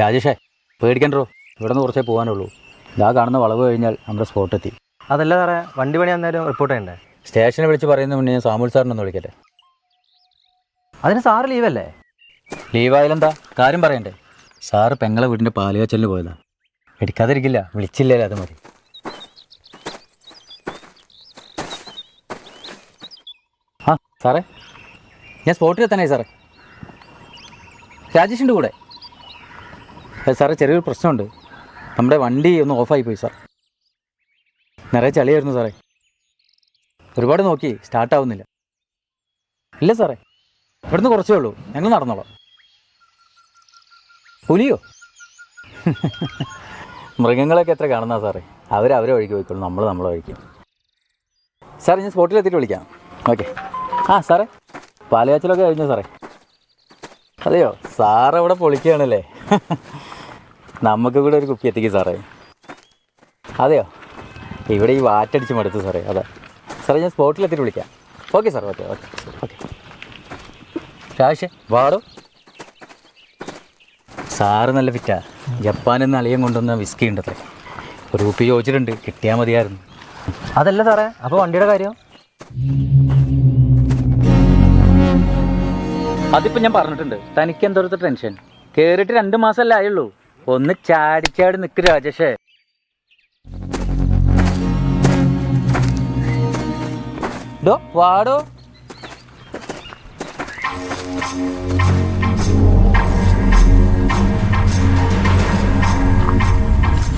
രാജേഷേ പേടിക്കണ്ടോ? ഇവിടെ നിന്ന് കുറച്ചേ പോകാനുള്ളൂ ഇതാ കാണുന്ന വളവ് കഴിഞ്ഞാൽ നമ്മുടെ സ്പോട്ട് എത്തി. അതല്ല സാറേ വണ്ടി പണി അന്നേരം റിപ്പോർട്ട് ചെയ്യണ്ടേ? സ്റ്റേഷനെ വിളിച്ച് പറയുന്ന മുന്നേ ഞാൻ സാമുൽ സാറിനെ ഒന്ന് വിളിക്കട്ടെ. അതിന് സാറ് ലീവല്ലേ ലീവായാലെന്താ കാര്യം പറയണ്ടേ. സാറ് പെങ്ങളെ വീടിന്റെ പാലുകാച്ചലിന് പോയതാ. എടുക്കാതിരിക്കില്ല വിളിച്ചില്ലേ അത് മതി. ആ സാറേ. ഞാൻ സ്പോട്ടിൽ എത്താനായി സാറേ. രാജേഷിന്റെ കൂടെ. സാറേ ചെറിയൊരു പ്രശ്നമുണ്ട്. നമ്മുടെ വണ്ടി ഒന്ന് ഓഫായി പോയി സാർ. നിറയെ ചളിയായിരുന്നു സാറേ. ഒരുപാട് നോക്കി സ്റ്റാർട്ടാവുന്നില്ല ഇല്ല സാറേ. ഇവിടുന്ന് കുറച്ചേ ഉള്ളൂ. ഞങ്ങൾ നടന്നോളാം. പുലിയോ? മൃഗങ്ങളൊക്കെ എത്ര കാണുന്ന സാറേ. അവർ അവരെ വഴിക്ക് പോയിക്കോളും. നമ്മൾ നമ്മളെ വഴിക്ക്. സാറേ ഞാൻ സ്പോട്ടിൽ എത്തിയിട്ട് വിളിക്കാം. ഓക്കെ ആ സാറേ. പാലയാച്ചിലൊക്കെ കഴിഞ്ഞു സാറേ. അതെയോ? സാറവിടെ പൊളിക്കുകയാണല്ലേ? നമുക്ക് കൂടെ ഒരു കുപ്പി എത്തിക്കും സാറേ. അതെയോ? ഇവിടെ ഈ വാറ്റടിച്ച് മടുത്തു സാറേ അതെ. സാറേ ഞാൻ സ്പോട്ടിൽ എത്തിയിട്ട് വിളിക്കാം. Okay sir okay okay okay. രാശേ വാടോ സാറ് നല്ല ഫിറ്റാ. ജപ്പാനിൽ നിന്ന് അളിയം കൊണ്ടുവന്ന വിസ്കി ഉണ്ടത്രേ. ഒരു കുപ്പി ചോദിച്ചിട്ടുണ്ട് കിട്ടിയാൽ മതിയായിരുന്നു. അതല്ല സാറേ അപ്പോൾ വണ്ടിയുടെ കാര്യം? അതിപ്പോൾ ഞാൻ പറഞ്ഞിട്ടുണ്ട് തനിക്ക് എന്തോരത്തെ ടെൻഷൻ? കയറിയിട്ട് രണ്ട് മാസമല്ലേ ആയുള്ളൂ. ഒന്ന് ചാടിച്ചാടി നിൽക്ക് രാജേഷേ. വാടോ.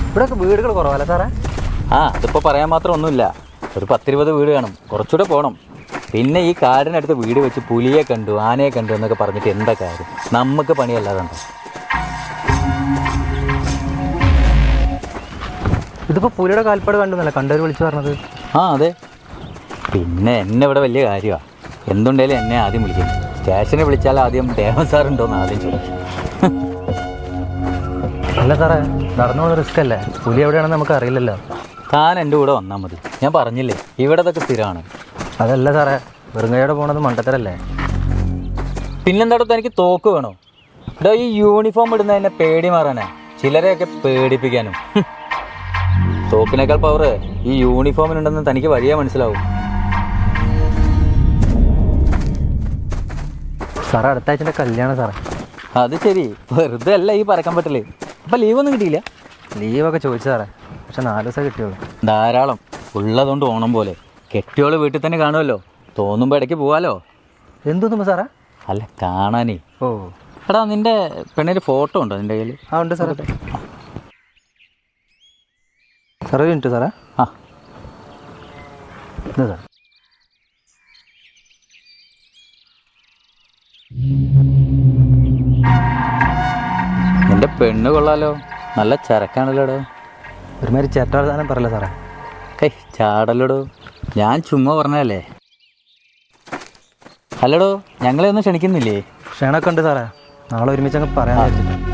ഇവിടെയൊക്കെ വീടുകൾ കുറവല്ല സാറേ? ആ അതിപ്പോൾ പറയാൻ മാത്രം ഒന്നുമില്ല. ഒരു പത്തിരുപത് വീട് വേണം. കുറച്ചുകൂടെ പോകണം പിന്നെ ഈ കാടിനടുത്ത് വീട് വെച്ച് പുലിയെ കണ്ടു ആനയെ കണ്ടു എന്നൊക്കെ പറഞ്ഞിട്ട് എന്താ കാര്യം? നമുക്ക് പണിയല്ലാതെ ഉണ്ടോ ഇതിപ്പോൾ പുലിയുടെ കാൽപ്പാട് കണ്ടെന്നല്ല കണ്ടവർ വിളിച്ചു പറഞ്ഞത്. ആ അതെ. പിന്നെ എന്നെ ഇവിടെ വലിയ കാര്യമാണ് എന്തുണ്ടേലും എന്നെ ആദ്യം വിളിക്കുന്നു സ്റ്റേഷനെ വിളിച്ചാൽ ആദ്യം ദേവൻ സാറുണ്ടോന്ന് ആദ്യം ചോദിക്കും. അല്ല സാറേ നടന്നു പോകുന്ന റിസ്ക് അല്ലേ? പുലി എവിടെയാണെന്ന് നമുക്ക് അറിയില്ലല്ലോ. താൻ എന്റെ കൂടെ വന്നാൽ മതി. ഞാൻ പറഞ്ഞില്ലേ ഇവിടെ അതൊക്കെ സ്ഥിരമാണ്. അതല്ല സാറേ വെറുങ്കയോടെ പോണത് മണ്ടത്തരല്ലേ? പിന്നെന്താടോ തനിക്ക് തോക്ക് വേണോ? ഇവിടെ ഈ യൂണിഫോം ഇടുന്നതിനെ പേടി മാറാനാ. ചിലരെയൊക്കെ പേടിപ്പിക്കാനും. തോക്കിനേക്കാൾ പവർ ഈ യൂണിഫോമിനുണ്ടെന്ന് തനിക്ക് വലിയ മനസ്സിലാവും. സാറേ അടുത്ത ആഴ്ചന്റെ കല്യാണം സാറേ. അത് ശരി. വെറുതെ അല്ല ഈ പറക്കാൻ പറ്റില്ലേ അപ്പം ലീവൊന്നും കിട്ടിയില്ല? ലീവൊക്കെ ചോദിച്ചു സാറേ. പക്ഷെ നാല് ദിവസം കിട്ടിയുള്ളൂ. ധാരാളം. ഉള്ളതുകൊണ്ട് ഓണം പോലെ. കെട്ടിയോൾ വീട്ടിൽ തന്നെ കാണുമല്ലോ. തോന്നുമ്പോൾ ഇടയ്ക്ക് പോവാലോ. എന്തോന്നുമ്പോ സാറേ? അല്ല കാണാനേ. ഓ. എടാ നിന്റെ പെണ്ണിന്റെ ഫോട്ടോ ഉണ്ടോ നിന്റെ കയ്യിൽ ആ ഉണ്ട് സാറേ. സാറേ ഉണ്ട് സാറേ. ആ. സാർ നിന്റെ പെണ്ണ് കൊള്ളാലോ. നല്ല ചരക്കാണല്ലോടോ ഒരുമാതിരി ചേട്ടാർദാനം പറയല്ലോ സാറേ. കൈ ചാടല്ലോടോ. ഞാൻ ചുമ്മാ പറഞ്ഞല്ലേ അല്ലടോ ഞങ്ങളെ ഒന്നും ക്ഷണിക്കുന്നില്ലേ? ക്ഷണമൊക്കെ ഉണ്ട് സാറേ. നാളെ ഒരുമിച്ച് അങ്ങ് പറയാൻ വെച്ചിട്ട്